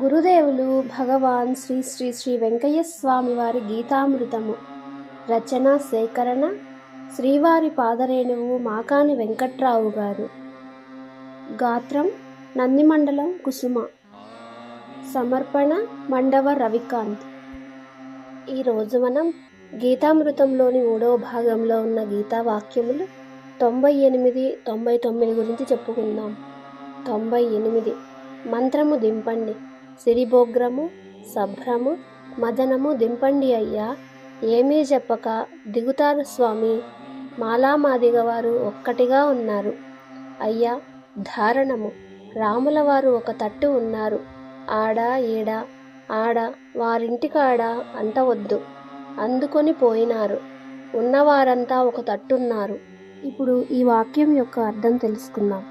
గురుదేవులు భగవాన్ శ్రీ శ్రీ శ్రీ వెంకయ్య స్వామి వారి గీతామృతము. రచన సేకరణ శ్రీవారి పాదరేణువు మాకాని వెంకట్రావు గారు. గాత్రం నందిమండలం కుసుమ. సమర్పణ మండవ రవికాంత్. ఈరోజు మనం గీతామృతంలోని మూడవ భాగంలో ఉన్న గీతా వాక్యములు తొంభై ఎనిమిది తొంభై తొమ్మిది గురించి చెప్పుకుందాం. తొంభై ఎనిమిది. మంత్రము దింపండి. సిరిబోగ్రము సభ్రము మదనము దింపండి అయ్యా. ఏమీ చెప్పక దిగుతారు స్వామి. మాలామాదిగ వారు ఒక్కటిగా ఉన్నారు. అయ్యా ధారణము. రాముల వారు ఒక తట్టు ఉన్నారు. ఆడ ఈడ ఆడ వారింటికాడ అంటవద్దు అందుకొని పోయినారు. ఉన్నవారంతా ఒక తట్టున్నారు. ఇప్పుడు ఈ వాక్యం యొక్క అర్థం తెలుసుకుందాం.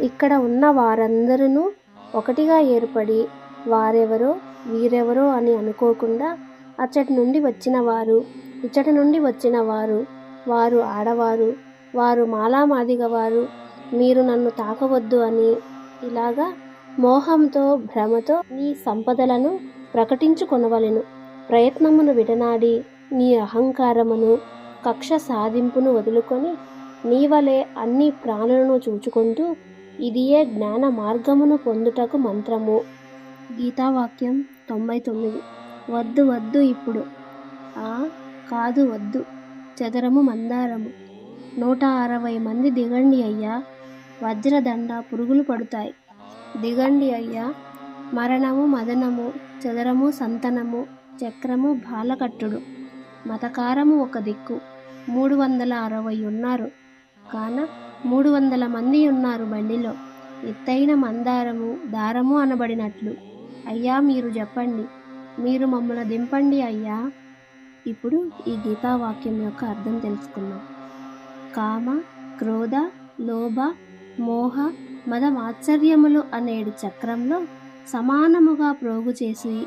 ఇక్కడ ఉన్న వారందరూ ఒకటిగా ఏర్పడి వారెవరో వీరెవరో అని అనుకోకుండా అచ్చటి నుండి వచ్చిన వారు ఇచ్చటి నుండి వచ్చిన వారు వారు ఆడవారు వారు మాలామాదిగ వారు మీరు నన్ను తాకవద్దు అని ఇలాగా మోహంతో భ్రమతో నీ సంపదలను ప్రకటించుకొనవలెను. ప్రయత్నమును విడనాడి నీ అహంకారమును కక్ష సాధింపును వదులుకొని నీవలే అన్ని ప్రాణులను చూచుకుంటూ ఇదియే జ్ఞాన మార్గమును పొందుటకు మంత్రము. గీతావాక్యం తొంభై తొమ్మిది వద్దు వద్దు ఇప్పుడు. ఆ కాదు వద్దు. చదరము మందారము. నూట అరవై మంది దిగండి అయ్యా. వజ్రదండ పురుగులు పడుతాయి. దిగండి అయ్యా. మరణము మదనము చదరము సంతనము చక్రము బాలకట్టుడు. మతకారము ఒక దిక్కు. మూడు వందల అరవై ఉన్నారు. కాన మూడు వందల మంది ఉన్నారు బండిలో. ఎత్తైన మందారము దారము అనబడినట్లు. అయ్యా మీరు చెప్పండి. మీరు మమ్మల్ని దింపండి అయ్యా. ఇప్పుడు ఈ గీతావాక్యం యొక్క అర్థం తెలుసుకుందాం. కామ క్రోధ లోభ మోహ మద మాత్సర్యములు అనేడు చక్రంలో సమానముగా ప్రోగు చేసి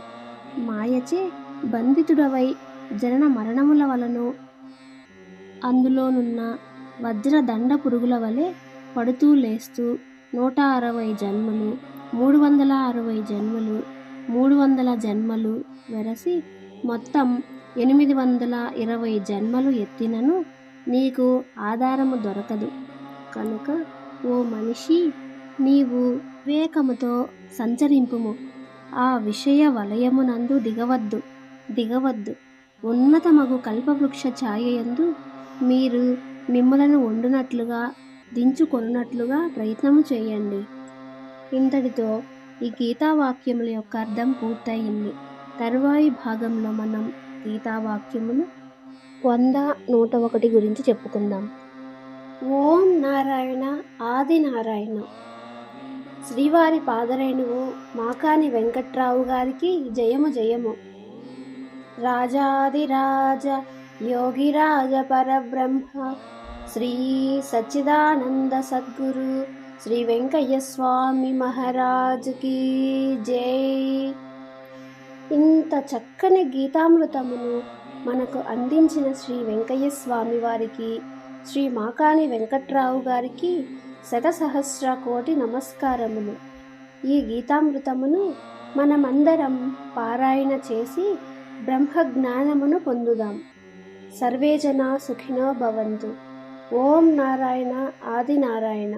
మాయచే బంధితుడవై జనన మరణముల వలను అందులోనున్న వజ్రదండ పురుగుల వలె పడుతూ లేస్తూ నూట అరవై జన్మలు మూడు వందల అరవై జన్మలు మూడు వందల జన్మలు వెరసి మొత్తం ఎనిమిది వందల ఇరవై జన్మలు ఎత్తినను నీకు ఆధారము దొరకదు. కనుక ఓ మనిషి నీవు వివేకముతో సంచరింపుము. ఆ విషయ వలయమునందు దిగవద్దు దిగవద్దు. ఉన్నతమగు కల్పవృక్ష ఛాయయందు మీరు మిమ్మలను వండునట్లుగా దించుకొనున్నట్లుగా ప్రయత్నము చేయండి. ఇంతటితో ఈ గీతావాక్యముల యొక్క అర్థం పూర్తయింది. తరువాయి భాగంలో మనం గీతావాక్యములు వంద నూట ఒకటి గురించి చెప్పుకుందాం. ఓం నారాయణ ఆది నారాయణ. శ్రీవారి పాదరేణువు మాకాని వెంకట్రావు గారికి జయము జయము. రాజాదిరాజ యోగిరాజ పరబ్రహ్మ శ్రీ సచ్చిదానంద సద్గురు శ్రీ వెంకయ్య స్వామి మహారాజుకి జై. ఇంత చక్కని గీతామృతమును మనకు అందించిన శ్రీ వెంకయ్య స్వామి వారికి శ్రీ మాకాని వెంకట్రావు గారికి శతసహస్ర కోటి నమస్కారములు. ఈ గీతామృతమును మనమందరం పారాయణ చేసి బ్రహ్మజ్ఞానమును పొందుదాం. సర్వేజన సుఖినో భవంతు. ఓం నారాయణ ఆది నారాయణ.